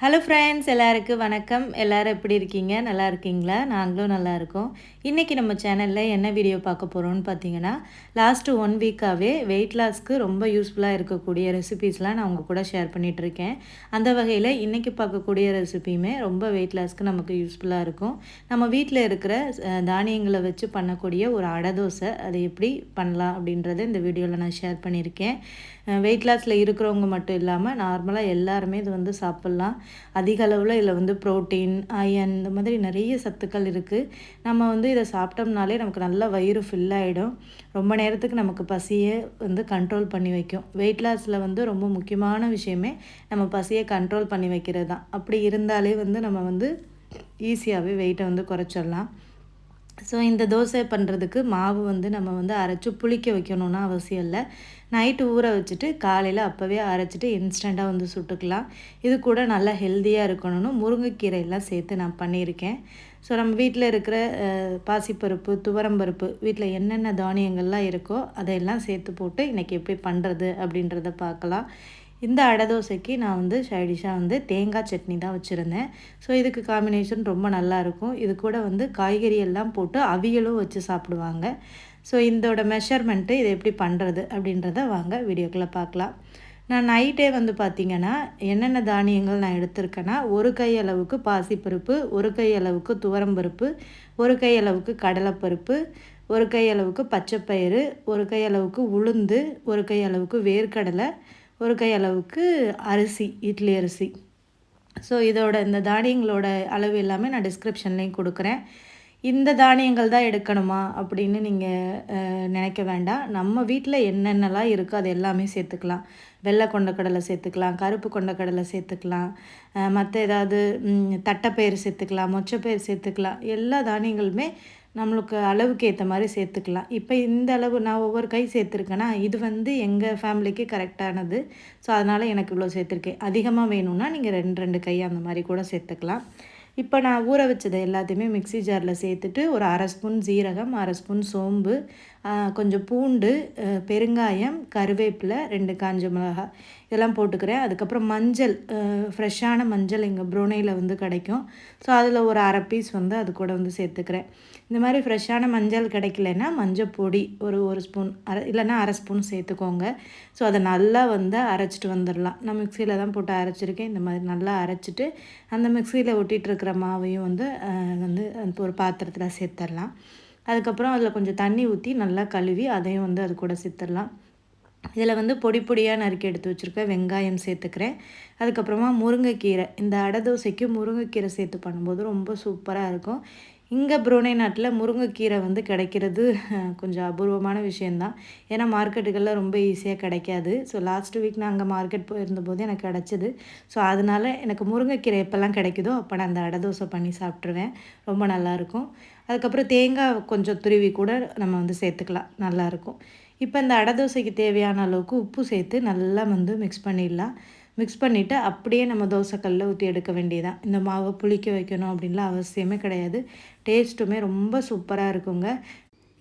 Hello friends எல்லாருக்கும் வணக்கம். எல்லோரும் எப்படி இருக்கீங்க? நல்லா இருக்கீங்களா? நாங்களும் நல்லா இருக்கோம். இன்றைக்கி நம்ம சேனலில் என்ன வீடியோ பார்க்க போகிறோம்னு பார்த்தீங்கன்னா லாஸ்ட்டு ஒன் வீக்காகவே வெயிட் லாஸ்க்கு ரொம்ப யூஸ்ஃபுல்லாக இருக்கக்கூடிய ரெசிபீஸ்லாம் நான் உங்கள் கூட ஷேர் பண்ணிகிட்ருக்கேன் அந்த வகையில் இன்றைக்கி பார்க்கக்கூடிய ரெசிபியுமே ரொம்ப வெயிட் லாஸ்க்கு நமக்கு யூஸ்ஃபுல்லாக இருக்கும். நம்ம வீட்டில் இருக்கிற தானியங்களை வச்சு பண்ணக்கூடிய ஒரு அடை தோசை அதை எப்படி பண்ணலாம் அப்படின்றத இந்த வீடியோவில் நான் ஷேர் பண்ணியிருக்கேன். வெயிட் லாஸில் இருக்கிறவங்க மட்டும் இல்லாமல் நார்மலாக எல்லாருமே இது வந்து சாப்பிட்லாம். அதிக அளவில் இதில் வந்து ப்ரோட்டீன் அயன் இந்த மாதிரி நிறைய சத்துக்கள் இருக்குது நம்ம வந்து இதை சாப்பிட்டோம்னாலே நமக்கு நல்ல வயிறு ஃபில் ஆகிடும் ரொம்ப நேரத்துக்கு நமக்கு பசியை வந்து கண்ட்ரோல் பண்ணி வைக்கும். வெயிட் லாஸில் வந்து ரொம்ப முக்கியமான விஷயமே நம்ம பசியை கண்ட்ரோல் பண்ணி வைக்கிறது தான் அப்படி இருந்தாலே வந்து நம்ம வந்து ஈஸியாகவே வெயிட்டை வந்து குறைச்சிடலாம். ஸோ இந்த தோசை பண்ணுறதுக்கு மாவு வந்து நம்ம வந்து அரைச்சி புளிக்க வைக்கணும்னு அவசியம் இல்லை. நைட்டு ஊற வச்சுட்டு காலையில் அப்போவே அரைச்சிட்டு இன்ஸ்டண்ட்டாக வந்து சுட்டுக்கலாம். இது கூட நல்லா ஹெல்த்தியாக இருக்கணும்னு முருங்கைக்கீரையெல்லாம் சேர்த்து நான் பண்ணியிருக்கேன். ஸோ நம்ம வீட்டில் இருக்கிற பாசிப்பருப்பு துவரம்பருப்பு வீட்டில் என்னென்ன தானியங்கள்லாம் இருக்கோ அதையெல்லாம் சேர்த்து போட்டு இன்றைக்கி எப்படி பண்ணுறது அப்படின்றத பார்க்கலாம். இந்த அடை தோசைக்கு நான் வந்து சைடிஷாக வந்து தேங்காய் சட்னி தான் வச்சுருந்தேன். ஸோ இதுக்கு காம்பினேஷன் ரொம்ப நல்லா இருக்கும். இது கூட வந்து காய்கறி எல்லாம் போட்டு அவியலும் வச்சு சாப்பிடுவாங்க. ஸோ இதோட மெஷர்மெண்ட்டு இதை எப்படி பண்ணுறது அப்படின்றத வாங்க வீடியோக்குள்ளே பார்க்கலாம். நான் நைட்டே வந்து பார்த்திங்கன்னா என்னென்ன தானியங்கள் நான் எடுத்திருக்கேன்னா ஒரு கை அளவுக்கு பாசிப்பருப்பு ஒரு கை அளவுக்கு துவரம்பருப்பு ஒரு கை அளவுக்கு கடலைப்பருப்பு ஒரு கை அளவுக்கு பச்சைப்பயிறு ஒரு கை அளவுக்கு உளுந்து ஒரு கை அளவுக்கு வேர்க்கடலை ஒரு கை அளவுக்கு அரிசி இட்லி அரிசி. ஸோ இதோட இந்த தானியங்களோட அளவு எல்லாமே நான் டிஸ்கிரிப்ஷன்லேயும் கொடுக்குறேன். இந்த தானியங்கள் தான் எடுக்கணுமா அப்படின்னு நீங்கள் நினைக்க வேண்டாம். நம்ம வீட்டில் என்னென்னலாம் இருக்கோ அது எல்லாமே சேர்த்துக்கலாம். வெள்ளை கொண்டக்கடலை சேர்த்துக்கலாம் கருப்பு கொண்டக்கடலை சேர்த்துக்கலாம் மற்ற ஏதாவது தட்டைப்பயிர் சேர்த்துக்கலாம் மொச்சப்பயிர் சேர்த்துக்கலாம். எல்லா தானியங்களுமே நம்மளுக்கு அளவுக்கு ஏற்ற மாதிரி சேர்த்துக்கலாம். இப்போ இந்த அளவு நான் ஒவ்வொரு கை சேர்த்துருக்கேன்னா இது வந்து எங்கள் ஃபேமிலிக்கு கரெக்டானது ஸோ அதனால் எனக்கு இவ்வளோ சேர்த்துருக்கேன் அதிகமாக வேணும்னா நீங்கள் ரெண்டு ரெண்டு கை அந்த மாதிரி கூட சேர்த்துக்கலாம். இப்போ நான் ஊற வச்சதை எல்லாத்தையுமே மிக்ஸி ஜாரில் சேர்த்துட்டு ஒரு அரை ஸ்பூன் ஜீரகம் அரை ஸ்பூன் சோம்பு கொஞ்சம் பூண்டு பெருங்காயம் கருவேப்பிலை ரெண்டு காஞ்ச மிளகாய் இதெல்லாம் போட்டுக்கிறேன். அதுக்கப்புறம் மஞ்சள் ஃப்ரெஷ்ஷான மஞ்சள் இங்கே ப்ரூனையில் வந்து கிடைக்கும். ஸோ அதில் ஒரு அரை பீஸ் வந்து அது கூட வந்து சேர்த்துக்கிறேன். இந்த மாதிரி ஃப்ரெஷ்ஷான மஞ்சள் கிடைக்கலன்னா மஞ்சள் பொடி ஒரு ஒரு ஸ்பூன் அரை இல்லைன்னா அரை ஸ்பூன் சேர்த்துக்கோங்க. ஸோ அதை நல்லா வந்து அரைச்சிட்டு வந்துடலாம். நான் மிக்சியில் தான் போட்டு அரைச்சிருக்கேன். இந்த மாதிரி நல்லா அரைச்சிட்டு அந்த மிக்சியில் ஒட்டிகிட்டு இருக்கிற மாவையும் வந்து வந்து ஒரு பாத்திரத்தில் சேர்த்துடலாம். அதுக்கப்புறம் அதில் கொஞ்சம் தண்ணி ஊற்றி நல்லா கழுவி அதையும் வந்து அது கூட சேர்த்துடலாம் இதில் வந்து பொடி பொடியாக நறுக்கி எடுத்து வச்சுருக்கேன். வெங்காயம் சேர்த்துக்கிறேன். அதுக்கப்புறமா முருங்கைக்கீரை. இந்த அடை தோசைக்கு முருங்கைக்கீரை சேர்த்து பண்ணும்போது ரொம்ப சூப்பராக இருக்கும். இங்கே புரோனை நாட்டில் முருங்கைக்கீரை வந்து கிடைக்கிறது கொஞ்சம் அபூர்வமான விஷயந்தான் ஏன்னா மார்க்கெட்டுகளில் ரொம்ப ஈஸியாக கிடைக்காது. ஸோ லாஸ்ட் வீக் நான் அங்கே மார்க்கெட் போயிருந்தபோது எனக்கு கிடச்சிது. ஸோ அதனால் எனக்கு முருங்கைக்கீரை எப்போல்லாம் கிடைக்குதோ அப்போ நான் அந்த அடை தோசை பண்ணி சாப்பிட்ருவேன் ரொம்ப நல்லாயிருக்கும் அதுக்கப்புறம் தேங்காய் கொஞ்சம் துருவி கூட நம்ம வந்து சேர்த்துக்கலாம். நல்லாயிருக்கும் இப்போ இந்த அடை தோசைக்கு தேவையான அளவுக்கு உப்பு சேர்த்து நல்லா வந்து மிக்ஸ் பண்ணிடலாம். மிக்ஸ் பண்ணிவிட்டு அப்படியே நம்ம தோசைக்கல்லில் ஊற்றி எடுக்க வேண்டியதான் இந்த மாவை புளிக்க வைக்கணும் அப்படின்லாம் அவசியமே கிடையாது. டேஸ்ட்டுமே ரொம்ப சூப்பராக இருக்குங்க.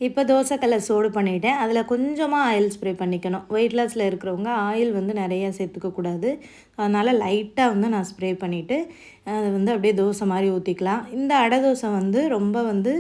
இப்போ தோசை கலர் சோடு பண்ணிவிட்டேன் அதில் கொஞ்சமாக ஆயில் ஸ்ப்ரே பண்ணிக்கணும். வெயிட் லாஸில் இருக்கிறவங்க ஆயில் வந்து நிறையா சேர்த்துக்கக்கூடாது அதனால் லைட்டாக வந்து நான் ஸ்ப்ரே பண்ணிவிட்டு அதை வந்து அப்படியே தோசை மாதிரி ஊற்றிக்கலாம் இந்த அடை தோசை வந்து ரொம்ப வந்து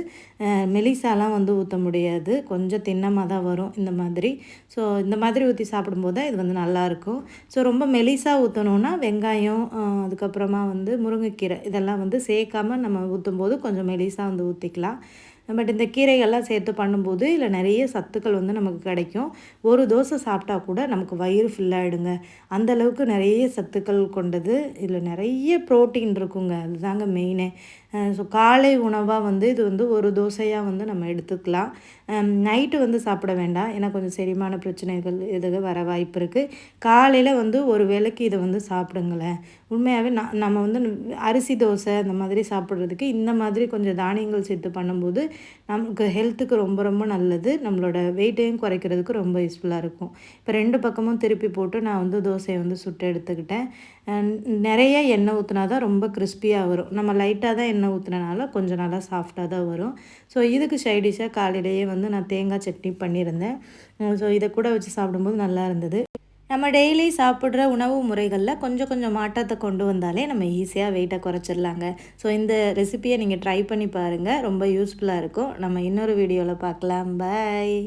மெலிசாலாம் வந்து ஊற்ற முடியாது. கொஞ்சம் தின்னமாக தான் வரும் இந்த மாதிரி. ஸோ இந்த மாதிரி ஊற்றி சாப்பிடும்போது தான் இது வந்து நல்லாயிருக்கும் ஸோ ரொம்ப மெலிசாக ஊற்றணுன்னா வெங்காயம் அதுக்கப்புறமா வந்து முருங்கைக்கீரை இதெல்லாம் வந்து சேர்க்காம நம்ம ஊற்றும் போது கொஞ்சம் மெலிசாக வந்து ஊற்றிக்கலாம் பட் இந்த கீரைகள்லாம் சேர்த்து பண்ணும்போது இதில் நிறைய சத்துக்கள் வந்து நமக்கு கிடைக்கும். ஒரு தோசை சாப்பிட்டா கூட நமக்கு வயிறு ஃபுல்லாகிடுங்க அந்த அளவுக்கு நிறைய சத்துக்கள் கொண்டது இதில் நிறைய ப்ரோட்டீன் இருக்குங்க. அதுதாங்க மெயினே ஸோ காலை உணவாக வந்து இது வந்து ஒரு தோசையாக வந்து நம்ம எடுத்துக்கலாம். நைட்டு வந்து சாப்பிட வேண்டாம். ஏன்னா கொஞ்சம் செரிமான பிரச்சனைகள் இது வர வாய்ப்பு இருக்குது காலையில் வந்து ஒரு வேளைக்கு இதை வந்து சாப்பிடுங்களேன். உண்மையாகவே நான் நம்ம வந்து அரிசி தோசை அந்த மாதிரி சாப்பிட்றதுக்கு இந்த மாதிரி கொஞ்சம் தானியங்கள் சேர்த்து பண்ணும்போது நமக்கு ஹெல்த்துக்கு ரொம்ப ரொம்ப நல்லது. நம்மளோட வெயிட்டையும் குறைக்கிறதுக்கு ரொம்ப யூஸ்ஃபுல்லாக இருக்கும். இப்போ ரெண்டு பக்கமும் திருப்பி போட்டு நான் வந்து தோசையை வந்து சுட்டு எடுத்துக்கிட்டேன். நிறைய எண்ணெய் ஊற்றினா தான் ரொம்ப கிறிஸ்பியாக வரும். நம்ம லைட்டாக தான் எண்ணெய் ஊற்றினால கொஞ்சம் நல்லா சாஃப்டாக தான் வரும். ஸோ இதுக்கு சைடிஷாக காலையிலேயே வந்து நான் தேங்காய் சட்னி பண்ணியிருந்தேன். ஸோ இதை கூட வச்சு சாப்பிடும்போது நல்லா இருந்தது. நம்ம டெய்லி சாப்பிட்ற உணவு முறைகளில் கொஞ்சம் கொஞ்சம் மாற்றத்தை கொண்டு வந்தாலே நம்ம ஈஸியாக வெயிட்டை குறைச்சிடலாங்க. ஸோ இந்த ரெசிப்பியை நீங்கள் ட்ரை பண்ணி பாருங்கள் ரொம்ப யூஸ்ஃபுல்லாக இருக்கும். நம்ம இன்னொரு வீடியோவில் பார்க்கலாம். பாய்